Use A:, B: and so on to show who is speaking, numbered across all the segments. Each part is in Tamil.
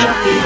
A: shall.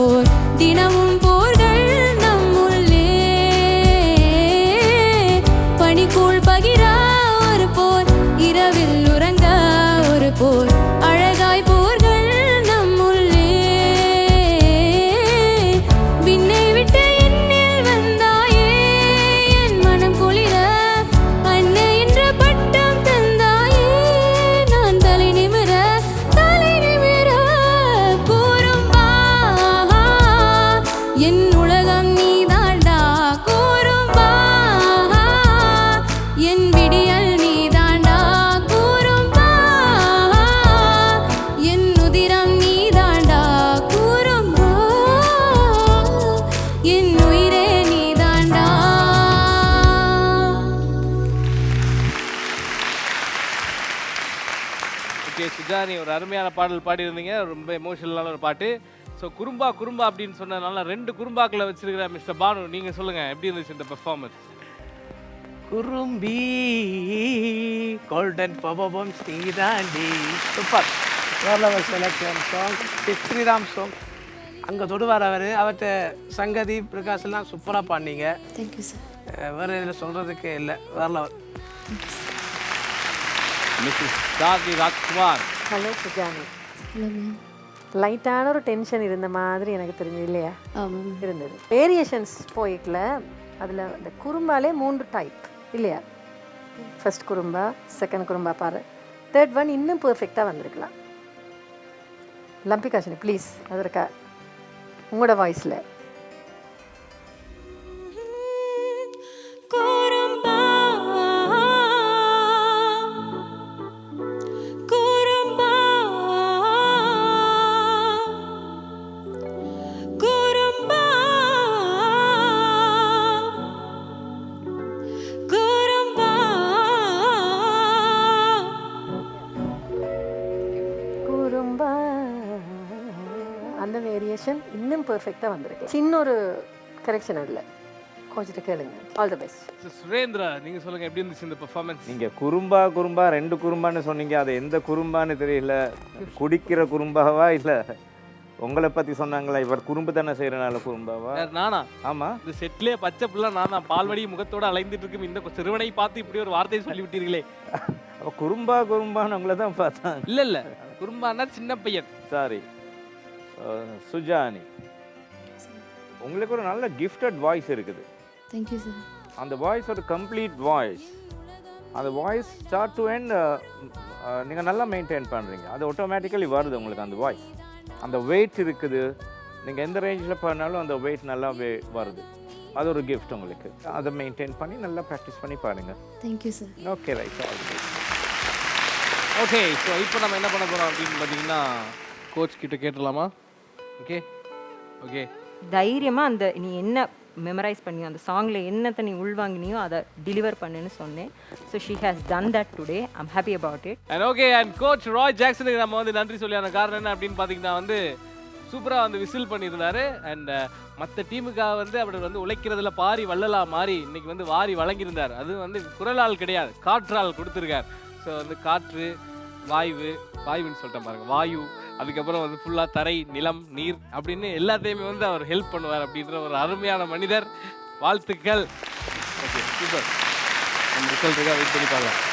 A: ஒரு போர் தினமும்
B: ஓகே சுஜானி ஒரு அருமையான பாடல் பாடியிருந்தீங்க. ரொம்ப எமோஷனலான ஒரு பாட்டு. ஸோ குறும்பா குறும்பா அப்படின்னு சொன்னதுனால ரெண்டு குறும்பாக்களை வச்சிருக்கிற மிஸ்டர் பானு நீங்கள் சொல்லுங்கள் எப்படி இருந்துச்சு இந்த பெர்ஃபார்மன்ஸ்
C: குறும்பி கோல்டன் பபபம் ஸ்ரீதாண்டி சூப்பர் வேர்லவர் செலக்ஷன் சாங் ஸ்ரீராம் சாங் அங்கே தொடுவார் அவர். அவர்கிட்ட சங்கதி பிரகாஷ் எல்லாம் சூப்பராக பாடினீங்க.
A: தேங்க்யூ சார்
C: அஹ் வேற இதில் சொல்கிறதுக்கு இல்லை. வேர்லவர்
B: மிஸ்ஸஸ் டாகி ராஜ்குமார்
D: ஹலோ சுஜானி லைட்டான ஒரு டென்ஷன் இருந்த மாதிரி எனக்கு தெரிஞ்சது இல்லையா?
A: ஆமாம்
D: இருந்தது. வேரியேஷன்ஸ் போயிட்டில் அதில் இந்த குறும்பாலே மூன்று டைப் இல்லையா? ஃபர்ஸ்ட் குறும்பா செகண்ட் குறும்பா பாரு. தேர்ட் ஒன் இன்னும் பெர்ஃபெக்டாக வந்திருக்கலாம். லம்பிகாஷினி ப்ளீஸ் அதற்கா உங்களோட வாய்ஸில் வேரியேஷன் இன்னும் பெர்ஃபெக்டாக வந்திருக்கு. சின்ன ஒரு கரெக்ஷன் அதில் கொஞ்சம் கேளுங்க ஆல் தி பெஸ்ட்
B: சுரேந்திரா நீங்க சொல்லுங்க எப்படி இருந்துச்சு இந்த பெர்ஃபார்மன்ஸ்
E: நீங்க குறும்பா குறும்பா ரெண்டு குறும்பான்னு சொன்னீங்க. அது எந்த குறும்பான்னு தெரியல. குடிக்கிற குறும்பாவா இல்ல? உங்களை பத்தி சொன்னாங்களா? இவர் குறும்பு தானே செய்யறனால குறும்பாவா?
B: நானா?
E: ஆமா.
B: இந்த செட்லயே பச்சை பிள்ளை நான்? தான் பால்வடி முகத்தோட அலைந்துட்டு இருக்கும். இந்த சிறுவனை பார்த்து இப்படி ஒரு வார்த்தையை சொல்லி விட்டீர்களே
E: குறும்பா குறும்பான்னு உங்களை தான் பார்த்தாங்க
B: இல்ல இல்ல. குறும்பான்னா சின்ன பையன்.
E: சாரி சுஜானி. உங்களுக்கு ஒரு நல்ல கிஃப்டட் வாய்ஸ் இருக்குது.
A: தேங்க்யூ சார்
E: அந்த வாய்ஸ் ஒரு கம்ப்ளீட் வாய்ஸ் அந்த வாய்ஸ் ஸ்டார்ட் டு எண்ட் நீங்கள் நல்லா மெயின்டைன் பண்ணுறீங்க அது ஆட்டோமேட்டிக்கலி வருது உங்களுக்கு அந்த வாய்ஸ் அந்த வெயிட் இருக்குது. நீங்கள் எந்த ரேஞ்சில் பண்ணாலும் அந்த வெயிட் நல்லா வே வருது. அது ஒரு கிஃப்ட் உங்களுக்கு. அதை மெயின்டைன் பண்ணி நல்லா ப்ராக்டிஸ் பண்ணி பாருங்க.
A: Thank you sir
E: okay right
B: okay so இப்போ நம்ம என்ன பண்ண போறோம் அப்படின்னு பார்த்தீங்கன்னா கோச் கிட்ட கேட்டுடலாமா? ஓகே ஓகே
F: தைரியமாக அந்த நீ என்ன மெமரைஸ் பண்ணியோ அந்த சாங்கில் என்னத்தை நீ உள்வாங்கினியோ அதை டெலிவர் பண்ணுன்னு சொன்னேன். So she has done that today I'm happy about it
B: and okay and coach Roy ஜாக்சனுக்கு நம்ம வந்து நன்றி சொல்லியான காரணம் என்ன அப்படின்னு பார்த்தீங்கன்னா வந்து சூப்பராக வந்து விசில் பண்ணியிருந்தாரு. அண்ட் மற்ற டீமுக்காக வந்து அவர் வந்து உழைக்கிறதுல பாரி வள்ளலா மாறி இன்னைக்கு வந்து வாரி வழங்கியிருந்தார். அது வந்து குரலால் கிடையாது காற்றால் கொடுத்துருக்கார். ஸோ வந்து காற்று வாயு வாயுன்னு சொல்லிட்டேன் பாருங்க வாயு. அதுக்கப்புறம் வந்து ஃபுல்லாக தரை நிலம் நீர் அப்படின்னு எல்லாத்தையுமே வந்து அவர் ஹெல்ப் பண்ணுவார் அப்படின்ற ஒரு அருமையான மனிதர். வாழ்த்துக்கள். ஓகே சூப்பர் நம்ம ரிசல்ட்டுக்காக வெயிட் பண்ணி பார்க்கலாம்.